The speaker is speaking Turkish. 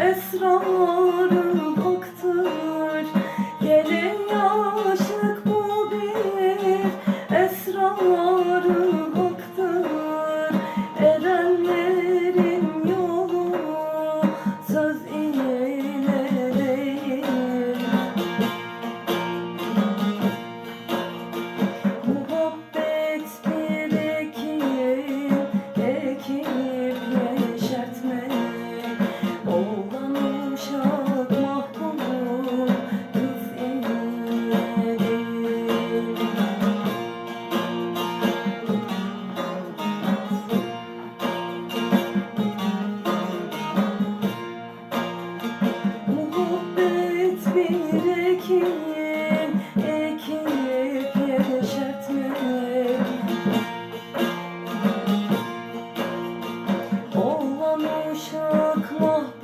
Esrarım baktı. 僕を